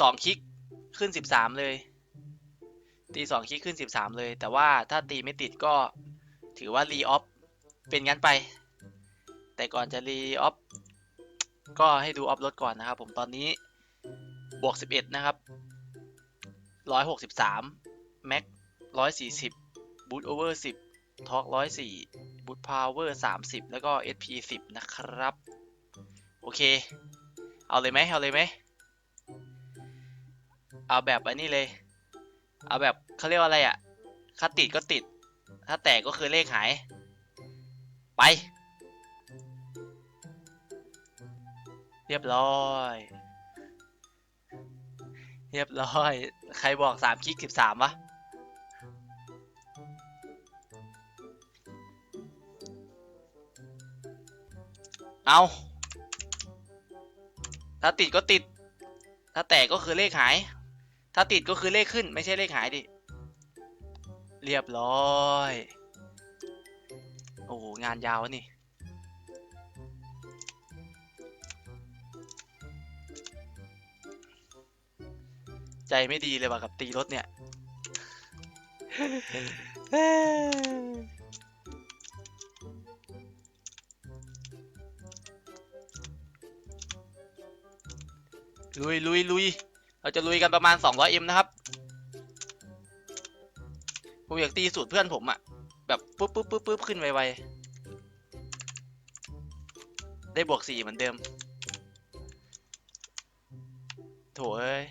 สองคลิกขึ้นสิบสามเลย ตีสองคลิกขึ้นสิบสามเลย แต่ว่าถ้าตีไม่ติดก็ถือว่ารีออฟเป็นงั้นไป แต่ก่อนจะรีออฟก็ให้ดูออฟรถก่อนนะครับ ผมตอนนี้บวกสิบเอ็ดนะครับร้อยหกสิบสามแม็กร้อยสี่สิบบูทโอเวอร์สิบทอร์กร้อยสี่บูทพาวเวอร์สามสิบแล้วก็ SP สิบนะครับ โอเค เอาเลยไหมเอาเลยไหม เอาแบบอันนี้เลย เอาแบบเขาเรียกว่าอะไรอะ่ะถ้าติดก็ติด ถ้าแตกก็คือเลขหาย ไป เรียบร้อย เรียบร้อย ใครบอกสามคลิกสิบสามวะเอาถ้าติดก็ติด ถ้าแตกก็คือเลขหาย ถ้าติดก็คือเลขขึ้นไม่ใช่เลขหายดิ เรียบร้อย โอ้งานยาวนี่ ใจไม่ดีเลยว่ะกับตีรถเนี่ย ลุยลุยลุย เราจะลุยกันประมาณ 200M นะครับ ผมอยากตีสูตรเพื่อนผมอะแบบปุ๊บปุ๊บปุ๊บปุ๊บขึ้นไวๆ ได้บวกสี่เหมือนเดิม โถเอ้ย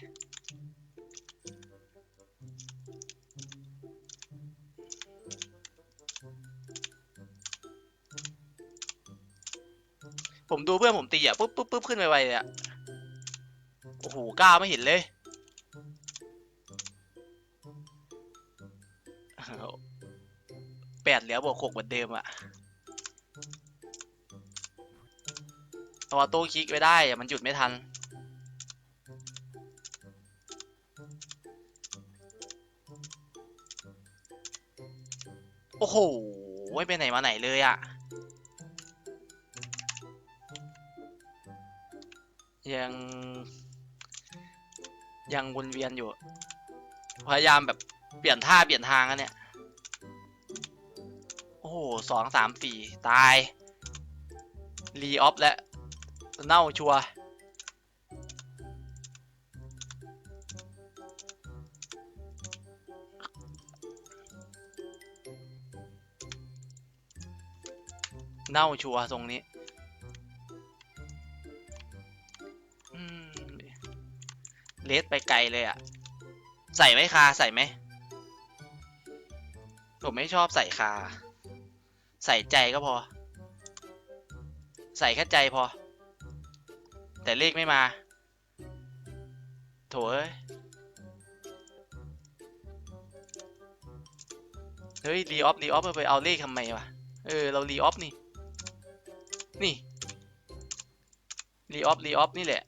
ผมดูเพื่อนผมตีอะปุ๊บปุ๊บปุ๊บขึ้นไวๆเลยอะ โอ้โหกล้าไม่เห็นเลย แปดเหลือบวกหกเหมือนเดิมอะเอาออโต้คลิกไปได้ มันหยุดไม่ทัน โอ้โหไม่ไปไหนมาไหนเลยอะยัง ยังวนเวียนอยู่ พยายามแบบเปลี่ยนท่าเปลี่ยนทางอะเนี่ย โอ้โหสองสามสี่ตาย รีออฟแล้วเน่าชัวเน่าชัวร์ทรงนี้ เลสไปไกลเลยอะใส่ไหมคาใส่ไหมผมไม่ชอบใส่คา ใส่ใจก็พอ ใส่แค่ใจพอ แต่เลขไม่มา โถเอ้ยเฮ้ยรีออฟรีออฟไปเอาเลขทำไมวะ เออ เรารีออฟนี่ นี่รีออฟรีออฟนี่แหละ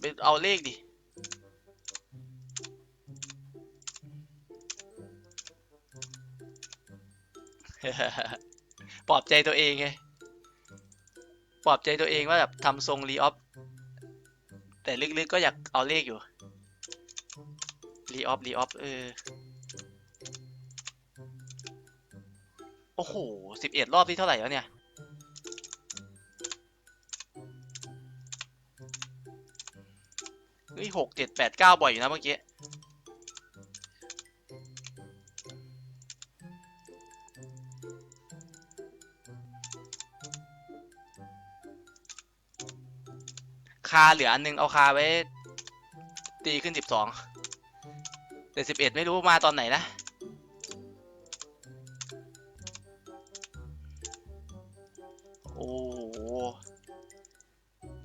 ไปเอาเลขดิ ปลอบใจตัวเองไงปลอบใจตัวเองว่าแบบทำทรงรีออฟแต่ลึกๆก็อยากเอาเลขอยู่รีออฟรีออฟเออโอ้โหสิบเอ็ดรอบที่เท่าไหร่แล้วเนี่ย เฮ้ยหกเจ็ดแปดเก้าบ่อยอยู่นะเมื่อกี้ คาเหลืออันนึงเอาคาไว้ ตีขึ้นสิบสองแต่สิบเอ็ดไม่รู้มาตอนไหนนะโอ้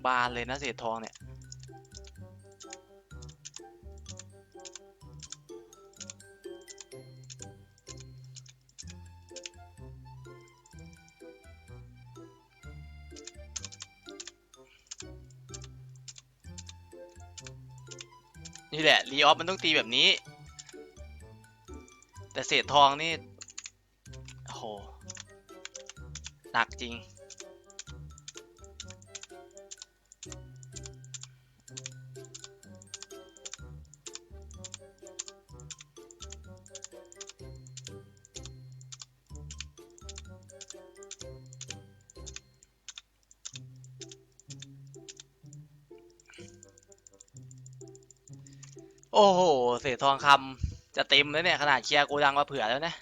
บานเลยนะเศษทองเนี่ย นี่แหละรีออฟมันต้องตีแบบนี้ แต่เศษทองนี่โอ้โหหนักจริง เศษทองคำจะเต็มแล้วเนี่ย ขนาดเคลียร์โกดังมาเผื่อแล้วนะ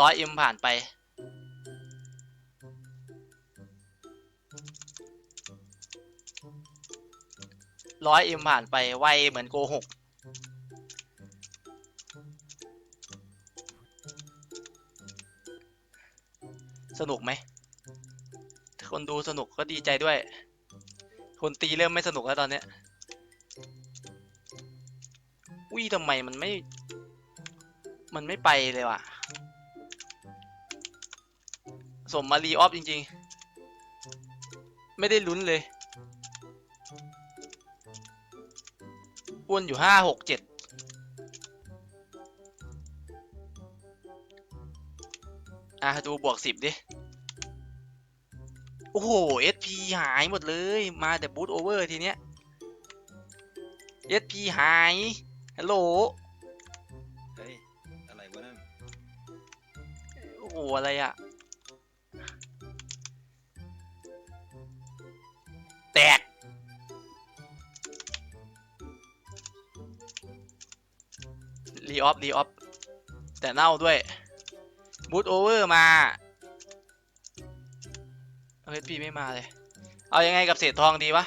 ร้อยเอ็มผ่านไป ร้อยเอ็มผ่านไป ไวเหมือนโกหกสนุกไหม คนดูสนุกก็ดีใจด้วย คนตีเริ่มไม่สนุกแล้วตอนเนี้ย อุ้ยทำไมมันไม่ มันไม่ไปเลยว่ะสมมารีออฟจริงๆ ไม่ได้ลุ้นเลย อ้วนอยู่ห้าหกเจ็ดอะดูบวกสิบดิ โอ้โห SP หายหมดเลย มาแต่บูทโอเวอร์ทีเนี้ย SP หาย ฮัลโหล เฮ้ย อะไรวะนั่นโอ้โห อะไรอะแตก รีออฟ รีออฟ แต่เน่าด้วย บูทโอเวอร์มาเฮ้ยพี่ไม่มาเลย เอายังไงกับเศษทองดีวะ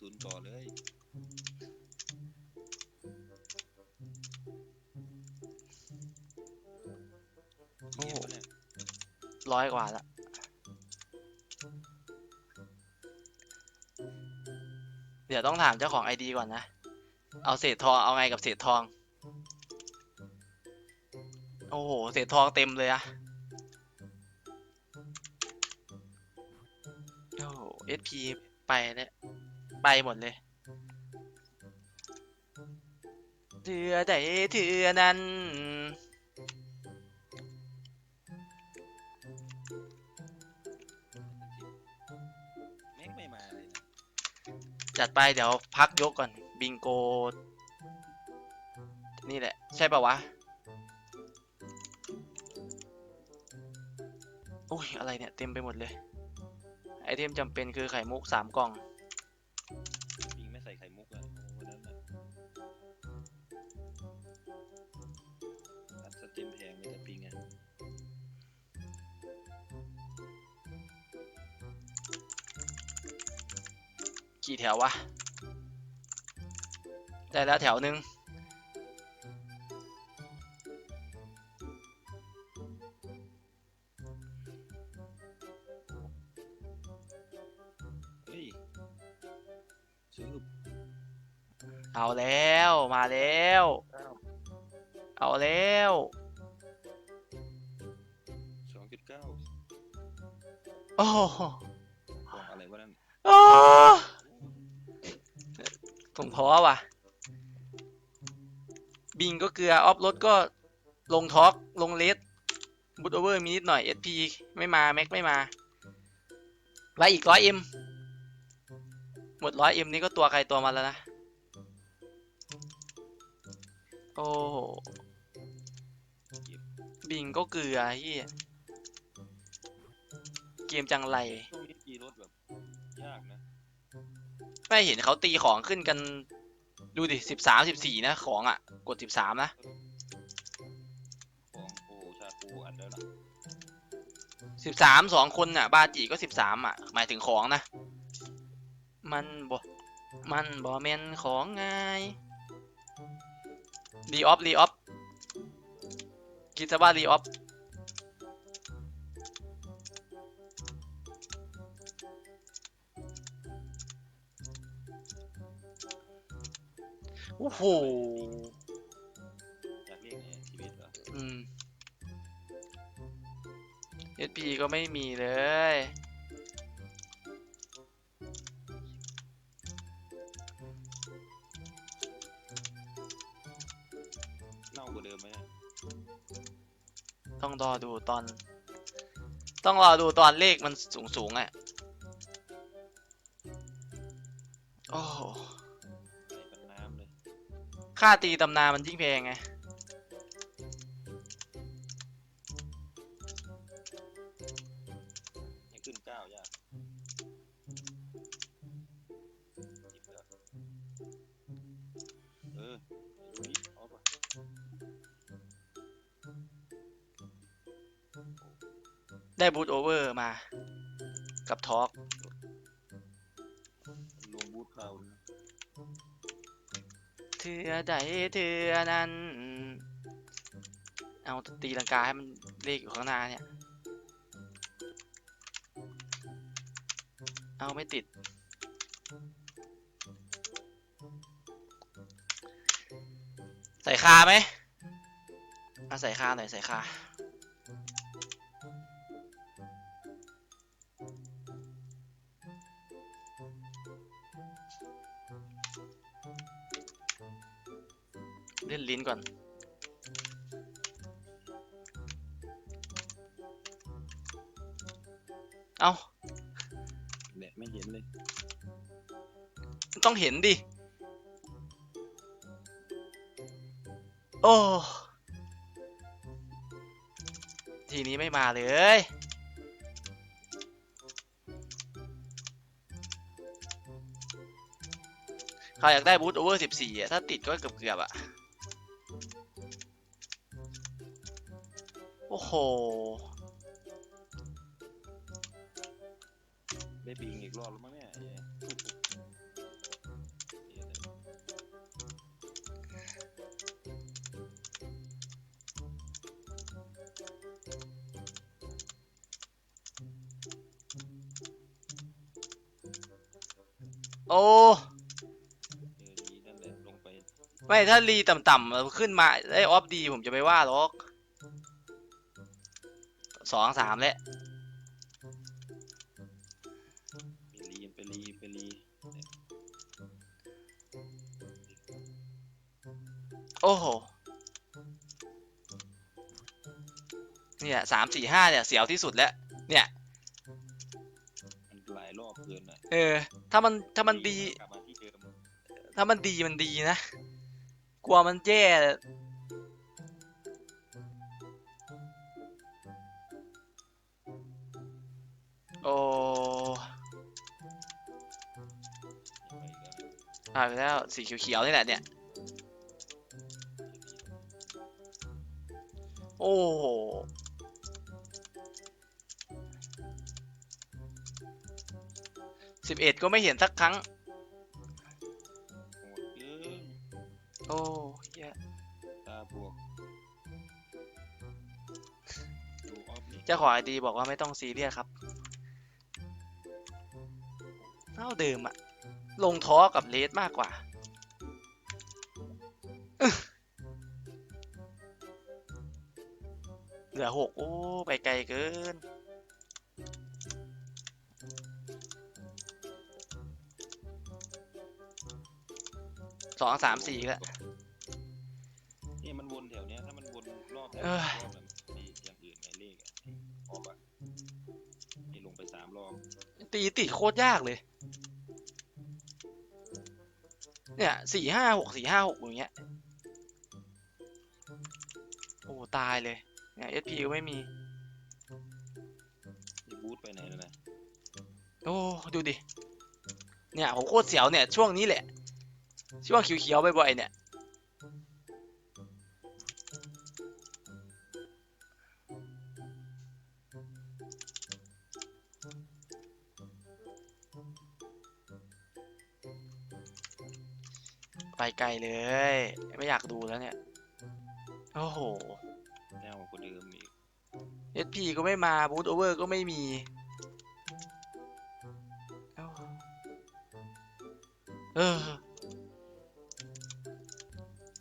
ทุนก่อเลย โอ้โหเยอะปะเนี่ยร้อยกว่าละเดี๋ยวต้องถามเจ้าของไอดีก่อนนะ เอาเศษทองเอาไงกับเศษทอง โอ้โห เศษทองเต็มเลยอะโอ้โห SP ไปเนี่ย ไปหมดเลยเถือใดเถือนั้นแม่งไม่มาเลยนะจัดไปเดี๋ยวพักยกก่อนบิงโก นี่แหละ ใช่ป่าวะอุ้ยอะไรเนี่ย เต็มไปหมดเลย ไอเทมจำเป็นคือไข่มุกสามกล่อง แถววะ ได้แล้วแถวหนึ่งเฮ้ยซื้อเอาแล้วมาแล้ว เอาแล้วสองจุดเก้าโอ้โหกล่องอะไรวะนั่นอ้า ผมท้อว่ะ บิงก็เกลือ ออฟรถก็ลงท็อกลงเลสบูทโอเวอร์มีนิดหน่อย SP ไม่มา แม็กไม่มาไว้อีกร้อยเอ็มหมดร้อยเอ็มนี่ก็ตัวใครตัวมันแล้วนะ โอ้โหบิงก็เกลือเฮียเกมจังไร ช่วงนี้ตีรถแบบย ไม่เห็นเขาตีของขึ้นกัน ดูดิสิบสามสิบสี่นะของอะ กดสิบสามนะ ของโอ้ชาปูอัดแล้วล่ะสิบสามสองคนน่ะ บาจิก็สิบสามอะ หมายถึงของนะ มันบ่ มันบ่แม่นของง่ายรีออฟรีออฟคิดซะว่ารีออฟ โอ้โหอยากเรียกไงชีวิตเหรออืม SP ก็ไม่มีเลย เน่ากว่าเดิมไหมเนี่ยต้องรอดูตอน ต้องรอดูตอนเลขมันสูงสูงๆอะ โอ้ ค่าตีตำนานมันยิ่งแพงไงยังขึ้เก้าย่าได้บูตโอเวอร์มา กับทอก ถื่อใดเถือนั้น เอาตีลังกาให้มันเลขอยู่ข้างหน้าเนี่ย เอาไม่ติด ใส่คาไหมเอาใส่คาหน่อยใส่คา ก่อน เอาแหละไม่เห็นเลย ต้องเห็นดิ โอ้ ทีนี้ไม่มาเลยเขาอยากได้บูทโอเวอร์สิบสี่อะถ้าติดก็เกือบเกือบๆอะ ห ได้บิงอีกรอบแล้วมั้งเนี่ยเย้โอ้ เออดีนั่นแหละลงไป ไม่ถ้ารีต่ำๆแล้วขึ้นมาได้ออฟดีผมจะไม่ว่าหรอก สองสามแล้วไปรีไปรีไปรีโอ้โหเนี่ยสามสี่ห้าเนี่ยเสียวที่สุดแล้วเนี่ยมันหลายรอบเกินอะเออ ถ้ามันถ้ามันดี กลับมาที่เดิม ถ้ามันดีมันดีนะ กลัวมันแย่ แล้วสีเขียวๆนี่แหละเนี่ย โอ้โหสิบเอ็ดก็ไม่เห็นสักครั้งโหดเกินโอ้เหี้ยตาบวกดูออฟนี่เจ้าของไอดีบอกว่าไม่ต้องซีเรียสครับเท่าเดิมอะ ลงท้อกับเลสมากกว่าอึ๊ะเหลือหกโอ้ ไปไกลเกิน สองสามสี่แล้วนี่มันวนแถวเนี้ย ถ้ามันวนรอบแถวเอ้ยรอบแบบมีอย่างอื่นไงเลขอะออกอะนี่ลงไปสามรอบ ตีติดโคตรยากเลย เนี่ยสี่ห้าหกสี่ห้าหกอย่างเงี้ย โอ้ ตายเลย เนี่ยเอสพีก็ไม่มีนี่บูทไปไหนแล้วนะโอ้ ดูดิ เนี่ย ผมโคตรเสียวเนี่ย ช่วงนี้แหละ ช่วงเขียวๆบ่อยๆเนี่ย ไปไกลเลย ไม่อยากดูแล้วเนี่ย โอ้โหแนวกว่าเดิมอีก SP ก็ไม่มาบู t โอเวอร์ก็ไม่มีเอ้าเออ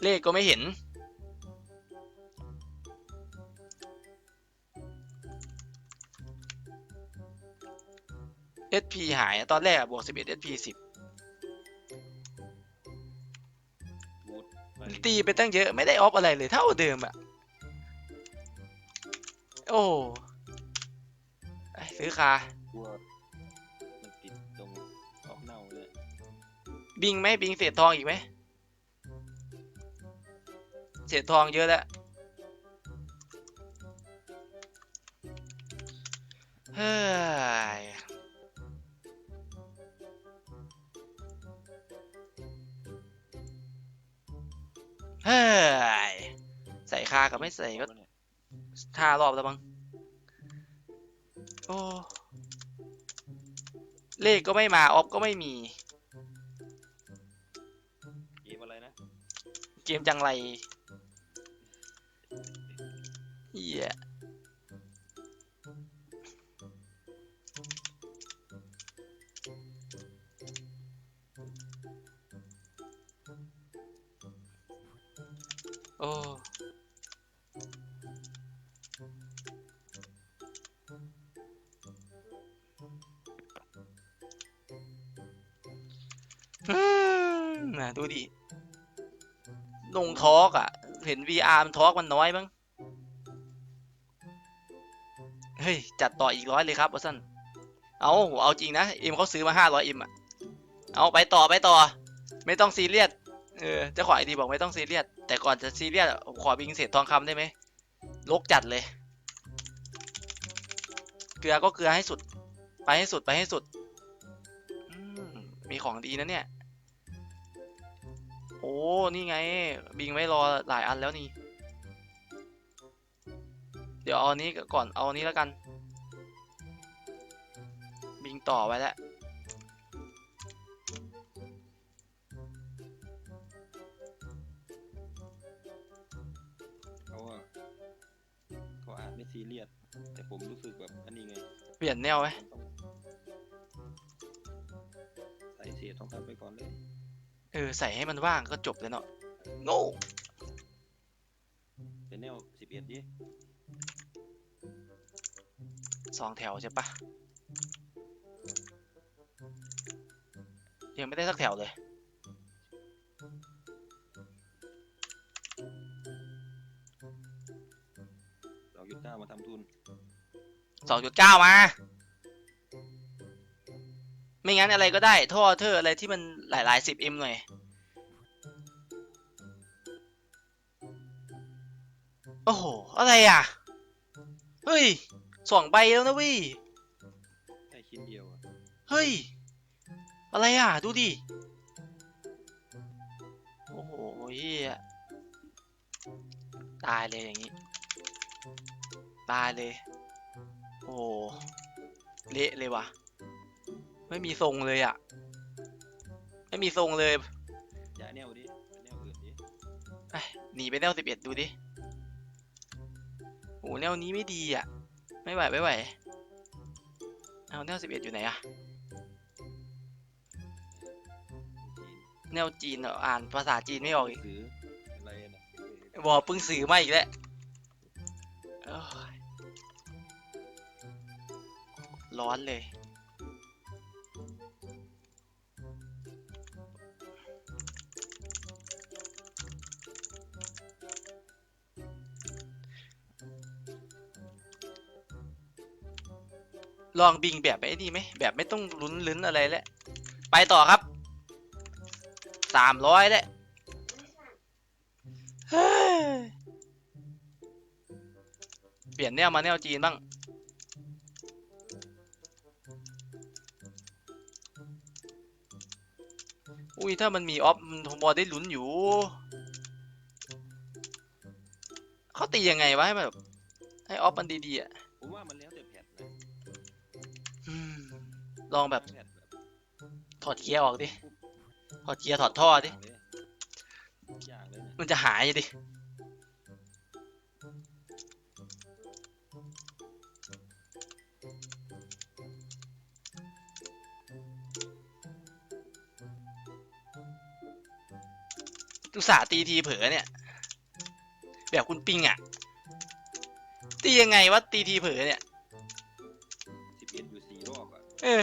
เลขก็ไม่เห็น SP หายอะตอนแรกอะบวก11 SP 10 ตีไปตั้งเยอะไม่ได้ออฟอะไรเลยเท่าเดิมอะโอ้ไอ้ซื้อคากลัวมันติดตรงออกเน่าเลยบิงไหมบิงเศษทองอีกไหมเศษทองเยอะแล้วเฮ้ย เฮ้ย ใส่คากับไม่ใส่ก็เนี่ยห้ารอบแล้วมั้งโอ้เลขก็ไม่มา ออฟก็ไม่มี เกมอะไรนะ เกมจังไร นะดูดิลงทอกอะ เห็น VR มันทอกมันน้อยมั้งเฮ้ย จัดต่ออีกร้อยเลยครับวัสันเอาเอาจริงนะเอ็มเขาซื้อมาห้าร้อยเอ็มอะเอาไปต่อไปต่อ ไม่ต้องซีเรียสเออเจ้าของไอดีบอกไม่ต้องซีเรียสแต่ก่อนจะซีเรียสขอบิงเศษทองคำได้ไหมลกจัดเลย เกลือก็เกลือให้สุด ไปให้สุดไปให้สุดมมีของดีนะเนี่ย โอ้นี่ไง บิงไว้รอหลายอันแล้วนี่ เดี๋ยวเอาอันนี้ก่อนเอาอันนี้แล้วกัน บิงต่อไว้แล้วเขาอะเขาอาจไม่ซีเรียสแต่ผมรู้สึกแบบอันนี้ไงเปลี่ยนแนวไหมมันต้องใส่เศษทองคำไปก่อนเลยเออใส่ให้มันว่างก็จบเลยเนาะโง่เป็นแนวสิบเอ็ดดิสองแถวใช่ปะยังไม่ได้สักแถวเลยสองยุดเก้ามาทำทุนสองจุดเก้ามา ไม่งั้นอะไรก็ได้ท่อเธออะไรที่มันหลายหลายสิบเอ็มหน่อยโอ้โห อะไรอะ เฮ้ยสองใบแล้วนะเวิแค่ชิ้นเดียวอะเฮ้ย อะไรอะ ดูดิ โอ้โหเฮียตายเลยอย่างนี้ ตายเลย โอ้โหเละเลยว่ะ ไม่มีทรงเลยอะ ไม่มีทรงเลยย้ายแนวดิเป็นแนวอื่นดิไปหนีไปแนวสิบเอ็ดดูดิโอ้แนวนี้ไม่ดีอะ ไม่ไหวไม่ไหวเอาแนวสิบเอ็ดอยู่ไหนอะจีนแนวจีนเหรออ่านภาษาจีนไม่ออกอีก หรืออะไรนะบอกเพิ่งสื่อมาอีกแล้วโอ้ยร้อนเลย ลองบิงแบบไอ้นี่ไหมแบบไม่ต้องลุ้นลุ้นอะไรแล้วไปต่อครับสามร้อยแล้วเฮ้เปลี่ยนแนวมาแนวจีนบ้าง อุ้ยถ้ามันมีออฟมันบอได้ลุ้นอยู่ เขาตียังไงวะให้มันแบบให้ออฟมันดีๆอะผมว่ามันแล้ว ลองแบบแพทแบบถอดเกียร์ออกดิ ถอดเกียร์ถอดท่อดิ อย่างเลยนะมันจะหายดิ อุตส่าห์ตีทีเผลอเนี่ย แบบคุณปิงอะ ตียังไงวะตีทีเผลอเนี่ย สิบเอ็ดอยู่สี่รอบอะ เออ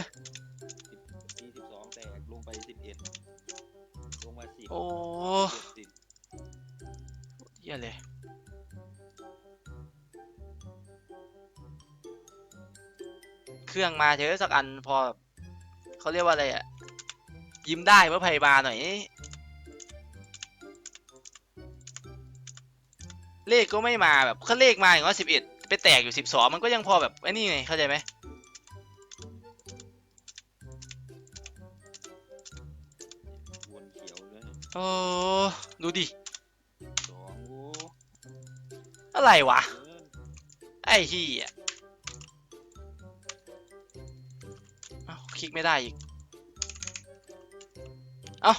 เครื่องมาเฉยสักอันพอเขาเรียกว่าอะไรอะยิ้มได้เมื่อไพ่มาหน่อย เลขก็ไม่มาแบบเขาเลขมาอย่างว่าสิบเอ็ดไปแตกอยู่สิบสองมันก็ยังพอแบบไอ้นี่ไงเข้าใจไหมวนเขียวด้ยโอ้ดูดิสองว้อะไรวะ ไอ้เหี้ย คลิกไม่ได้อีก เอ้า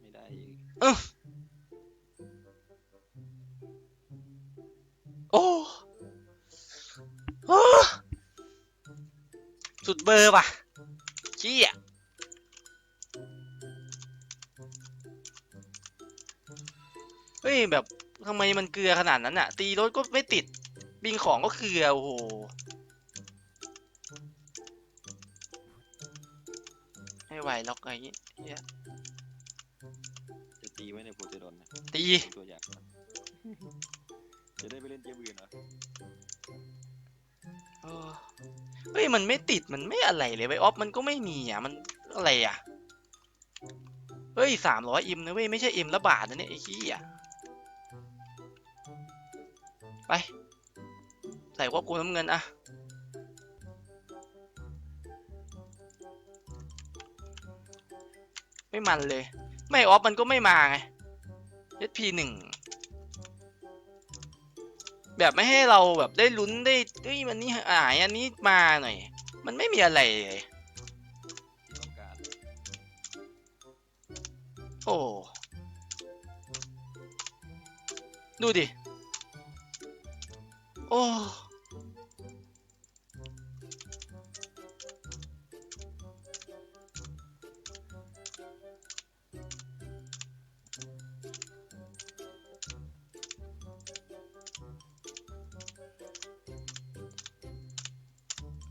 ไม่ได้อีกโอ้โอ้สุดเบอร์ว่ะเฮียเฮ้ยแบบทำไมมันเกลือขนาดนั้นอะตีรถก็ไม่ติดบิงของก็เกลือโอ้โห วล็อกอะไรอย่างงี้เหี้ยจะตีไว้ในโพเทดอนนะตีเป็นตัวอย่างจะได้ไปเล่นเกมอื่นเหรอเออเฮ้ยมันไม่ติดมันไม่อะไรเลยไวออฟมันก็ไม่มีอะมันอะไรอะเฮ้ยสามร้อยอิมนะเว้ยไม่ใช่อิมละบาทนะเนี่ยไอ้ขี้อะไปใส่ควบคุมน้ำเงินอะ ไม่มันเลย ไม่ออฟมันก็ไม่มาไง SP หนึ่งแบบไม่ให้เราแบบได้ลุ้นได้เฮ้ยมันนี่หายอันนี้มาหน่อย มันไม่มีอะไรเลยโอ้ดูดิโอ้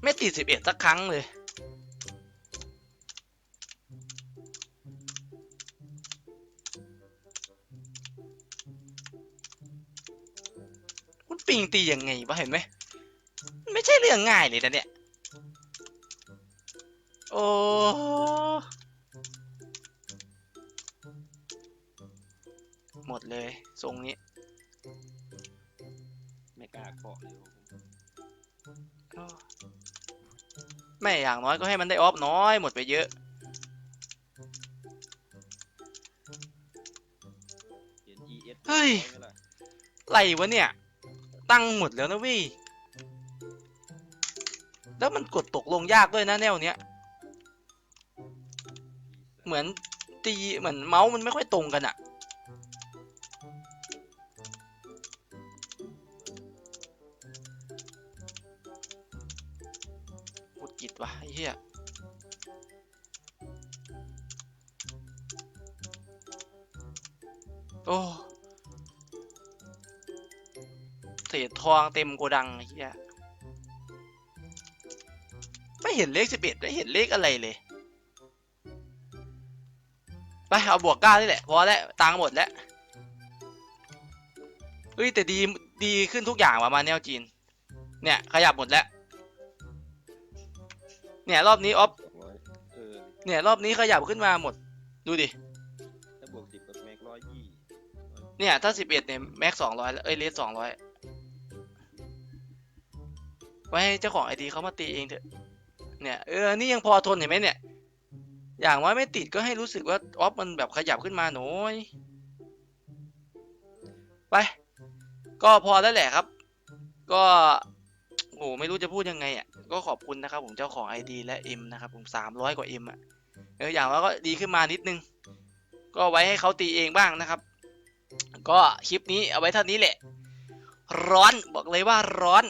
ไม่ติดสิบเอ็ดสักครั้งเลย คุณปิงตียังไงวะเห็นไหมมันไม่ใช่เรื่องง่ายเลยนะเนี่ย โอ้หมดเลยทรงนี้ ไม่กล้าเคาะเลยผมโอ้ไม่อย่างน้อยก็ให้มันได้ออฟน้อยหมดไปเยอะเห็น ES เฮ้ยไหมล่ะไรวะเนี่ย ตั้งหมดแล้วนะเวิแล้วมันกดตกลงยากด้วยนะแนวเนี้ย เหมือนตีเหมือนเมาส์มันไม่ค่อยตรงกันอะ เฮียโอ้เศษทองเต็มโกดังเหี้ยไม่เห็นเลขสิบเอ็ดไม่เห็นเลขอะไรเลย ไป เอาบวกเก้านี่แหละพอแล้วตังค์หมดแล้วเฮ้ย แต่ดี ดีขึ้นทุกอย่างว่ะมาแนวจีน เนี่ย ขยับหมดแล้ว เนี่ยรอบนี้ออฟสองร้อยเออเนี่ยรอบนี้ขยับขึ้นมาหมด ดูดิ ถ้าบวกสิบกับแม็กร้อยยี่เนี่ยถ้าสิบเอ็ดเนี่ยแม็กสองร้อยเอ้ยเลสสองร้อยไว้ให้เจ้าของไอดีเขามาตีเองเถอะ เนี่ยเออ นี่ยังพอทนเห็นไหมเนี่ย อย่างว่าไม่ติดก็ให้รู้สึกว่าออฟมันแบบขยับขึ้นมาหน่อย ไป ก็พอแล้วแหละครับ ก็ โอ้ไม่รู้จะพูดยังไงอะก็ขอบคุณนะครับผมเจ้าของ ID และ M นะครับผมสามร้อยกว่า M อะเอออย่างว่าก็ดีขึ้นมานิดนึง ก็ไว้ให้เขาตีเองบ้างนะครับ ก็คลิปนี้เอาไว้เท่านี้แหละ ร้อนบอกเลยว่าร้อน